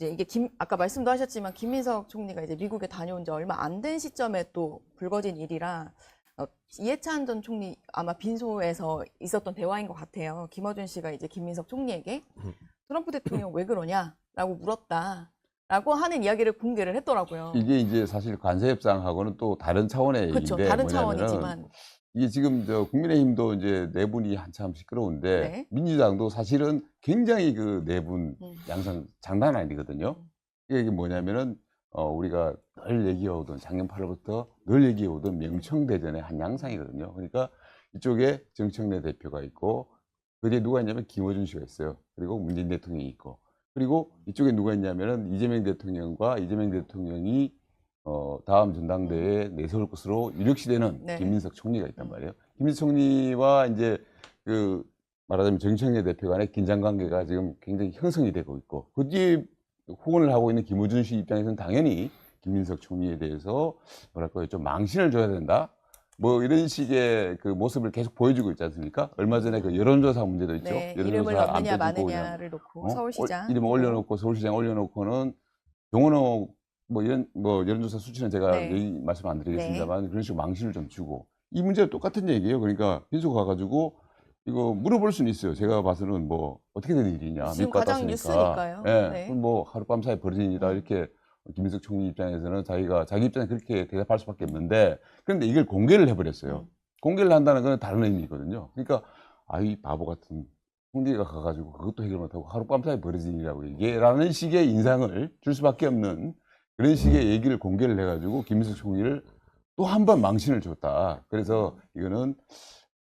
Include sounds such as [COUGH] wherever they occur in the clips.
이제 이게 김 아까 말씀도 하셨지만 김민석 총리가 이제 미국에 다녀온 지 얼마 안 된 시점에 또 불거진 일이라 어, 이해찬 전 총리 아마 빈소에서 있었던 대화인 것 같아요. 김어준 씨가 이제 김민석 총리에게 음. 트럼프 대통령 왜 그러냐라고 물었다 라고 하는 이야기를 공개를 했더라고요. 이게 이제 사실 관세 협상하고는 또 다른 차원의 그렇죠. 얘기인데 다른 차원이지만 이게 지금 저 국민의힘도 이제 내분이 한참 시끄러운데 네. 민주당도 사실은 굉장히 그 내분 음. 양상 장난 아니거든요. 이게 뭐냐면은 어 우리가 늘 얘기해오던 작년 8월부터 늘 얘기해오던 명청대전의 한 양상이거든요. 그러니까 이쪽에 정청래 대표가 있고 그게 누가 있냐면 김어준 씨가 있어요. 그리고 문재인 대통령이 있고 그리고 이쪽에 누가 있냐면은 이재명 대통령과 이재명 대통령이 어 다음 전당대회에 내세울 것으로 유력시되는 네. 김민석 총리가 있단 말이에요. 김민석 총리와 이제 그 말하자면 정청래 대표 간의 긴장 관계가 지금 굉장히 형성이 되고 있고 그 뒤에 후원을 하고 있는 김우준 씨 입장에서는 당연히 김민석 총리에 대해서 뭐랄까요 좀 망신을 줘야 된다. 뭐 이런 식의 그 모습을 계속 보여주고 있지 않습니까? 얼마 전에 그 여론조사 문제도 있죠. 네, 이름을 넣느냐 마느냐를 놓고 어? 서울시장 올- 이름 올려놓고 서울시장 올려놓고는 용원호 뭐 이런 뭐 여론조사 수치는 제가 네. 말씀 안 드리겠습니다만 그런 식으로 망신을 좀 주고 이 문제가 똑같은 얘기예요. 그러니까 빈소 가가지고 이거 물어볼 수는 있어요. 제가 봐서는 뭐 어떻게 된 일이냐 지금 가장. 뉴스니까요. 예, 네. 그럼 뭐 하룻밤 사이 벌어진 일이다 음. 이렇게 김민석 총리 입장에서는 자기가 자기 입장에 그렇게 대답할 수밖에 없는데 그런데 이걸 공개를 해버렸어요. 음. 공개를 한다는 건 다른 의미거든요. 그러니까 아이 바보 같은 총리가 가가지고 그것도 해결 못하고 하룻밤 사이 벌어진 일이라고 이게 라는 식의 인상을 줄 수밖에 없는 그런 식의 얘기를 공개를 해가지고 김민석 총리를 또 한 번 망신을 줬다. 그래서 이거는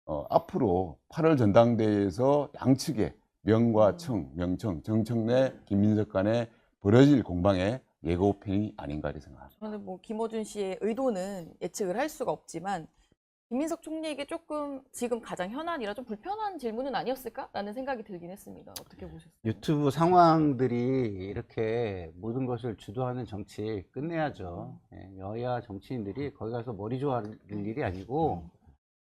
어, 앞으로 8월 전당대회에서 양측의 명과 청, 명청, 정청래, 김민석 간에 벌어질 공방의 예고편이 아닌가 이렇게 생각합니다. 저는 뭐 김어준 씨의 의도는 예측을 할 수가 없지만 김민석 총리에게 조금 지금 가장 현안이라 좀 불편한 질문은 아니었을까라는 생각이 들긴 했습니다. 어떻게 보셨어요? 유튜브 상황들이 이렇게 모든 것을 주도하는 정치 끝내야죠. 예, 여야 정치인들이 거기 가서 머리 좋아할 일이 아니고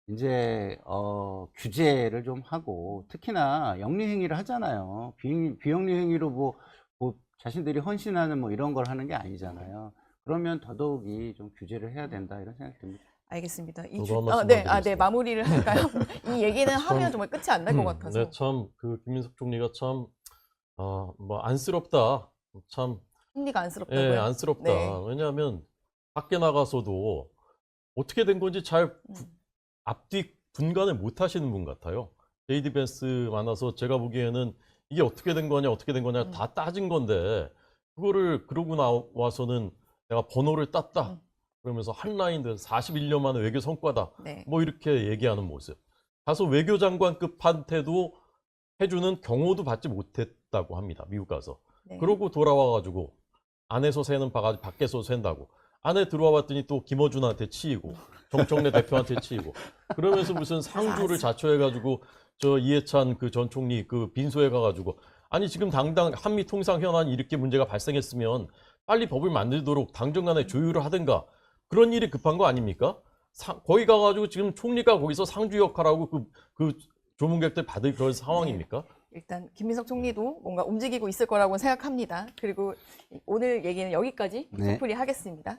이제 어, 규제를 좀 하고 특히나 영리 행위를 하잖아요. 비, 비영리 행위로 뭐, 뭐 자신들이 헌신하는 뭐 이런 걸 하는 게 아니잖아요. 그러면 더더욱이 좀 규제를 해야 된다 이런 생각이 듭니다. 알겠습니다. 이 주- 한 아, 네, 아, 네. 마무리를 할까요? [LAUGHS] 이 얘기는 하면 참, 정말 끝이 안 날것 음, 같아서. 네, 참, 그, 김민석 총리가 참, 어, 뭐, 안쓰럽다. 참, 총리가 안쓰럽다고요. 예, 안쓰럽다. 네. 왜냐하면, 밖에 나가서도 어떻게 된 건지 잘 구- 음. 앞뒤 분간을 못 하시는 분 같아요. 제이디 벤스 만나서 제가 보기에는 이게 어떻게 된 거냐, 어떻게 된 거냐 음. 다 따진 건데, 그거를 그러고 나와서는 내가 번호를 땄다. 음. 그러면서 한 라인들 41년 만에 외교 성과다. 네. 뭐 이렇게 얘기하는 모습. 다소 외교장관급한테도 해주는 경호도 받지 못했다고 합니다. 미국 가서. 네. 그러고 돌아와가지고 안에서 새는 바가지 밖에서 샌다고. 안에 들어와 봤더니 또 김어준한테 치이고 정청래 대표한테 치이고 그러면서 무슨 상주를 자초해가지고 저 이해찬 그 전 총리 그 빈소에 가가지고 아니 지금 당당 한미 통상 현안이 이렇게 문제가 발생했으면 빨리 법을 만들도록 당정 간에 조율을 하든가 그런 일이 급한 거 아닙니까? 사- 거기 가가지고 지금 총리가 거기서 상주 역할하고 그, 그 조문객들 받을 그런 상황입니까? 일단 김민석 총리도 뭔가 움직이고 있을 거라고 생각합니다. 그리고 오늘 얘기는 여기까지 네. 소풀이 하겠습니다.